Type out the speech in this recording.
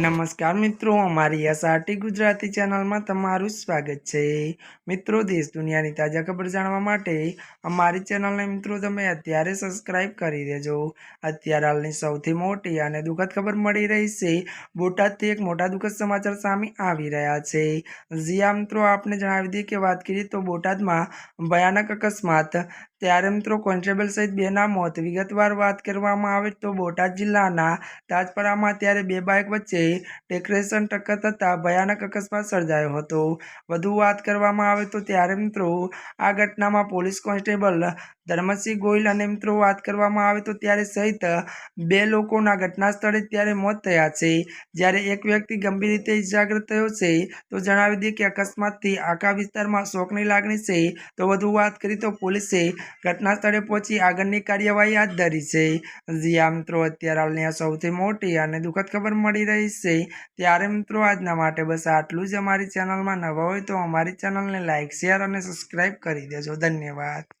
નમસ્કાર મિત્રો, અમારી એસઆરટી ગુજરાતી ચેનલમાં તમારું સ્વાગત છે. મિત્રો, દેશ દુનિયાની તાજા ખબર જાણવા માટે અમારી ચેનલને મિત્રો તમે અત્યારે સબસ્ક્રાઇબ કરી દેજો. અત્યારે હાલની સૌથી મોટી અને દુઃખદ ખબર મળી રહી છે, બોટાદથી એક મોટા દુઃખદ સમાચાર સામે આવી રહ્યા છે. જ્યાં મિત્રો, આપને જણાવી દઈએ કે વાત કરીએ તો બોટાદમાં ભયાનક અકસ્માત ત્યારે મિત્રો કોન્સ્ટેબલ સહિત બેના મોત. વિગતવાર વાત કરવામાં આવે તો બોટાદ જિલ્લાના તાજપરામાં ત્યારે બે બાઇક વચ્ચે ડેકોરેશન ટક્કર થતાં ભયાનક અકસ્માત સર્જાયો હતો. વધુ વાત કરવામાં આવે તો ત્યારે મિત્રો આ ઘટનામાં પોલીસ કોન્સ્ટેબલ ધર્મસિંહ ગોયલ અને મિત્રો વાત કરવામાં આવે તો ત્યારે સહિત બે લોકોના ઘટના સ્થળે ત્યારે મોત થયા છે. જ્યારે એક વ્યક્તિ ગંભીર રીતે ઇજાગ્રસ્ત થયો છે, તો જણાવી દઈએ કે અકસ્માતથી આખા વિસ્તારમાં શોકની લાગણી છે. તો વધુ વાત કરી તો પોલીસે ઘટના સ્થળે પહોંચી આગળની કાર્યવાહી હાથ ધરી છે. જ્યાં મિત્રો અત્યારે હાલની સૌથી મોટી અને દુઃખદ ખબર મળી રહી છે. ત્યારે મિત્રો આજના માટે બસ આટલું જ અમારી ચેનલમાં નવા હોય તો અમારી ચેનલને લાઇક શેર અને સબસ્ક્રાઈબ કરી દેજો. ધન્યવાદ.